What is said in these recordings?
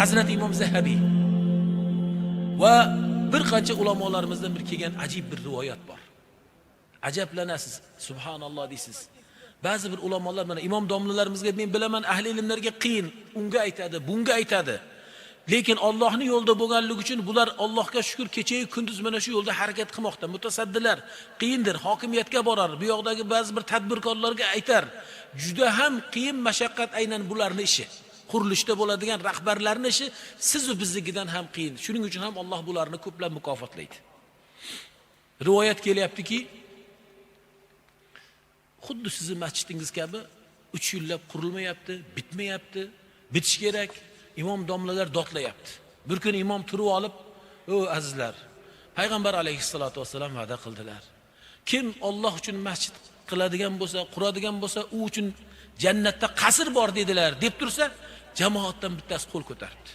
hazrati imom zahabiy va bir qancha ulamolarimizdan bir kelgan ajib bir rivoyat bor. Ajablanasiz subhanalloh deysiz. Ba'zi bir ulamolar mana imom domlalarimizga men bilaman ahli ilmlarga qiyin unga aytadi bunga aytadi. Lekin Allohning yo'lida bo'lganligi uchun bular Allohga shukur kechayu kunduz mana shu yo'lda harakat qilmoqda mutasaddilar qiyindir hokimiyatga borar bu yoqdagi ba'zi bir tadbirkorlarga aytar juda ham qiyin mashaqqat aynan bularni ishi. Qurilishda bo'ladigan rahbarlarning ishi sizu biznikidan ham qiyin. Shuning uchun ham Alloh bularni ko'plab mukofotlaydi. Rivoyat kelyaptiki xuddi sizni masjidingiz kabi uch yillab qurilmayapti bitmayapti bitish kerak imom domlalar dodlayapti bir kuni imom turib olib o azizlar payg'ambar alayhissalotu vassalam va'da qildilar. Kim olloh uchun masjid qiladigan bo'lsa quradigan bo'lsa u uchun jannatda qasr bor dedilar deb tursa jamoatdan bittasi qo'l ko'taribdi.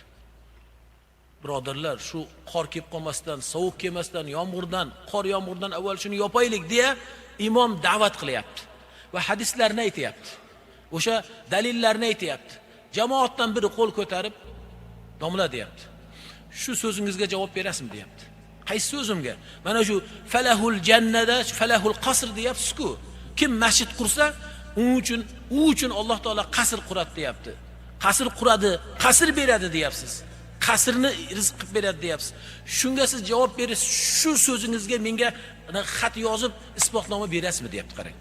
Birodarlar shu qor kelib qolmasdan sovuq kelmasdan yomg'irdan qor yomg'irdan avval shuni yopaylik deya imom da'vat qilyapti. Va hadislarni aytyapti. O'sha dalillarni aytyapti. Jamoatdan biri qo'l ko'tarib domla deyapti. Shu so'zingizga javob berasizmi deyapti. Qaysi so'zimga? Mana shu falahul jannada falahul qasr deyapsiz-ku kim masjid qursa u uchun u uchun Alloh taolo qasr quradi deyapti qasr quradi qasr beradi deyapsiz. Qasrni rizq qilib beradi deyapsiz. Shunga siz javob berish shu so'zingizga menga xat yozib isbotnoma berasizmi deyapti qarang.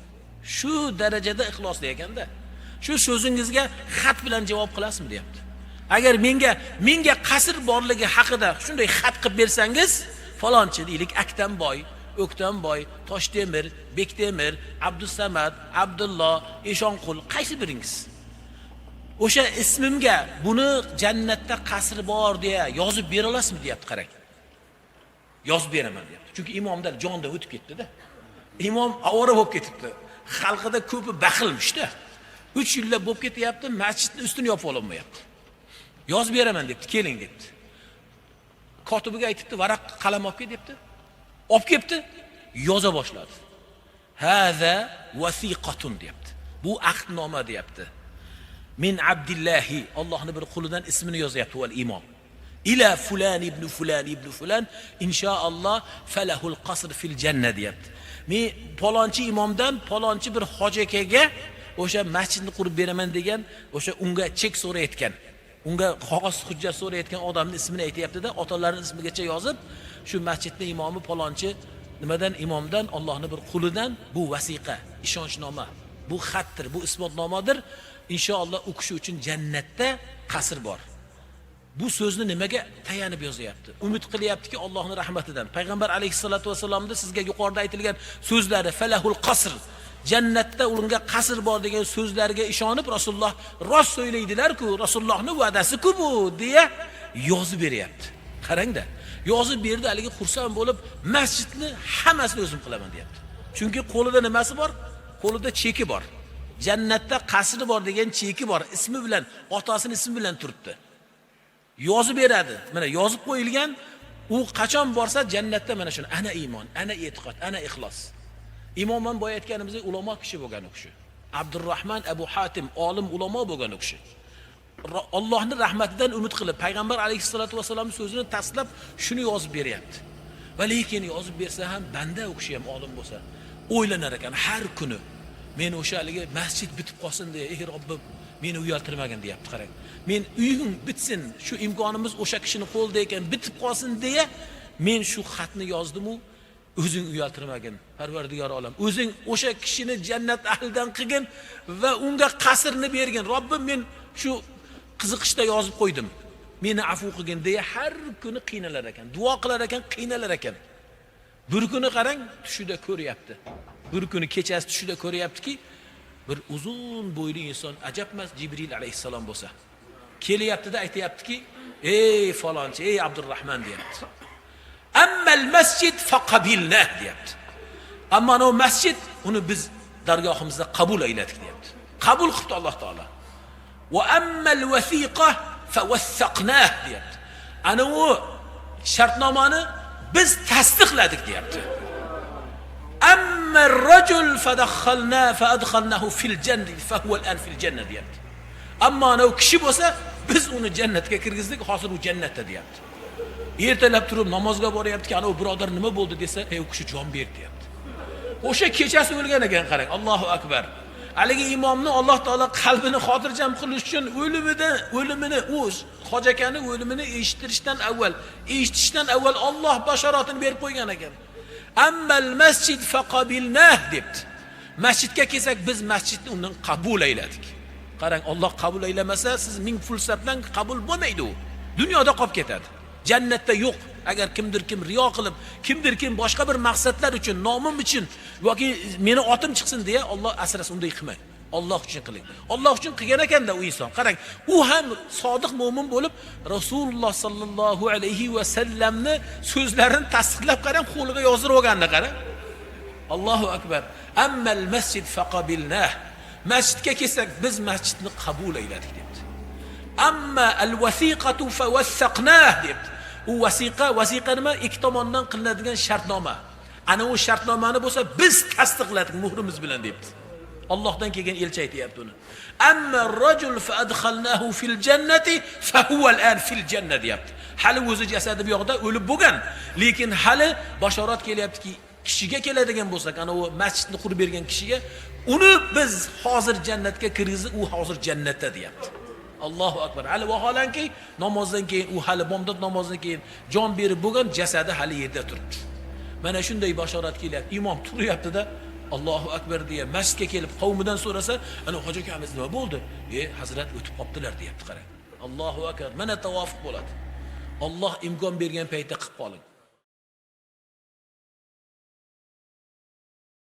Shu darajada ixlosli ekanda shu so'zingizga xat bilan javob qilasizmi deyapti. Agar menga menga qasr borligi haqida shunday xat qilib bersangiz falonchi deylik aktamboy o'ktamboy toshtemir bektemir abdusamad abdulloh eshonqul qaysi biringiz? O'sha ismimga buni jannatda qasri bor deya yozib bera olasizmi deyapti qarang. Yozib beraman deyapti. Chunki imomdan jondan o'tib ketdida. İmom ovora bo'lib ketibdi. Xalqida ko'pi baxilmishda. Uch yillab bo'lib ketyapti masjidni ustini yopib ololmayapti. Yozib beraman debdi keling debdi. Kotibiga aytibdi varaq qalam olib kel debdi. Olib kelibdi yoza boshladi. Haza vasiqatun deyapti bu ahdnoma deyapti min abdillahi. Allohni bir qulidan ismini yozyapti val imom ila fulan ibn fulan ibn fulan. İnshaalloh falahul qasr fil janna deyapti men palonchi imomdan palonchi bir hoji akaga o'sha masjidni qurib beraman degan o'sha unga chek so'rayotgan unga qog'oz hujjat so'rayotgan odamni ismini aytyaptida otalarini ismigacha yozib shu masjidni imomi palonchi nimadan? İmomdan Allohni bir qulidan. Bu vasiqa ishonchnoma bu xatdir bu isbotnomadir inshaalloh u kishi uchun jannatda qasr bor. Bu so'zni nimaga tayanib yozyapti? Umid qilyaptiki Allohning rahmatidan payg'ambar alayhissalotu vassalomda sizga yuqorida aytilgan so'zlari falahul qasr jannatda unga qasr bor degan so'zlarga ishonib rasululloh rost so'ylaydilar-ku rasulullohni va'dasi-ku bu deya yozib beryapti. Qarangda yozib berdi haligi xursand bo'lib masjidni hammasini o'zim qilaman deyapti. Chunki qo'lida nimasi bor? Qo'lida cheki bor jannatda qasri bor degan cheki bor ismi bilan otasini ismi bilan turibdi yozib beradi. Mana yozib qo'yilgan u qachon borsa jannatda mana shuni ana iymon ana e'tiqod ana ixlos. İmomman boya aytganimizdek ulamo kishi bo'lgan u kishi abdurahmon abu hatim olim ulamo bo'lgan u kishi Allohni rahmatidan umid qilib payg'ambar alayhissalotu vassalomni so'zini tasdiqlab shuni yozib beryapti. Va lekin yozib bersa ham banda u kishi ham olim bo'lsa o'ylanar ekan men o'sha haligi masjid bitib qolsin deya ey robbim meni uyaltirmagin deyapti qarang. Men uyim bitsin shu imkonimiz o'sha kishini qo'lida ekan bitib qolsin deya men shu xatni yozdimu o'zing uyaltirmagin parvardigor olam o'zing o'sha kishini jannat ahlidan qilgin va unga qasrni bergin. Robbim men shu qiziqishda yozib qo'ydim. Meni afu qilgin deya har kuni qiynalar ekan duo qilar ekan qiynalar ekan. Bir kuni qarang tushida ko'ryapti. Bir kuni kechasi tushida ko'ryaptiki bir uzun bo'yli inson ajab emas jibril alayhissalom bo'lsa kelyaptida aytyaptiki ey falonchi ey abdurahmon deyapti ammal masjid faqabilna deyapti ammo anavi masjid uni biz dargohimizda qabul ayladik deyapti qabul qilibdi alloh taolo va ammal vasiqa favassaqnah deyapti ana u shartnomani biz tasdiqladik deyapti amma الرجل فدخلنا فأدخلناه fil jannati فهو الآن fil الجنة ديابت أما anavi kishi bo'lsa biz uni jannatga kirgizdik hozir u jannatda deyapti ertalab turib namozga boryapti anavi birodar nima bo'ldi desa ey u kishi jon berdi deyapti o'sha kechasi o'lgan ekan qarang allohu akbar haligi imomni alloh taolo qalbini xotirjam qilish uchun o'limida o'limini u hoji akani o'limini eshittirishdan avval eshitishdan avval olloh bashoratini berib qo'ygan ekan ammal masjid faqabilnah debdi. Masjidga kelsak biz masjidni undan qabul ayladik. Qarang olloh qabul aylamasa siz ming fursatdan qabul bo'lmaydi u. Dunyoda qolib ketadi. Jannatda yo'q. Agar kimdir kim riyo qilib kimdir kim boshqa bir maqsadlar uchun nomim uchun yoki meni otim chiqsin deya olloh asrasin unday qilmang olloh uchun qiling. Olloh uchun qilgan ekanda u inson. Qarang u ham sodiq mo'min bo'lib rasululloh sollallohu alayhi vasallamni so'zlarini tasdiqlab qarang qo'liga yozdirib olganda qarang. Allohu akbar. Ammal masjid faqabilnah. Masjidga kelsak biz masjidni qabul ayladik debdi. Amma al vasiqatu favassaqnah debdi. U vasiqa vasiqa nima? Ikki tomondan qilinadigan shartnoma. Ana u shartnomani bo'lsa biz tasdiqladik muhrimiz bilan debdi. Allohdan kelgan elchi aytyapti uni amma rajul fa adkhalnahu fil jannati fa huwa al-an fil janna deyapti hali o'zi jasadi bu yoqda o'lib bo'lgan. Lekin hali bashorat kelyaptiki kishiga keladigan bo'lsak ana u masjidni qurib bergan kishiga uni biz hozir jannatga kirgizib u hozir jannatda deyapti. Allohu akbar. Hali vaholanki namozdan keyin u hali bomdod namozidan keyin jon berib bo'lgan jasadi hali yerda turibdi. Mana shunday bashorat kelyapti. İmom turyaptida allohu akbar deya masjidga kelib qavmidan so'rasa ana hoji akamiz nima bo'ldi? E hazrat o'tib qolibdilar deyapti qarang. Allohu akbar mana tavofiq bo'ladi. Olloh imkon bergan paytda qilib qoling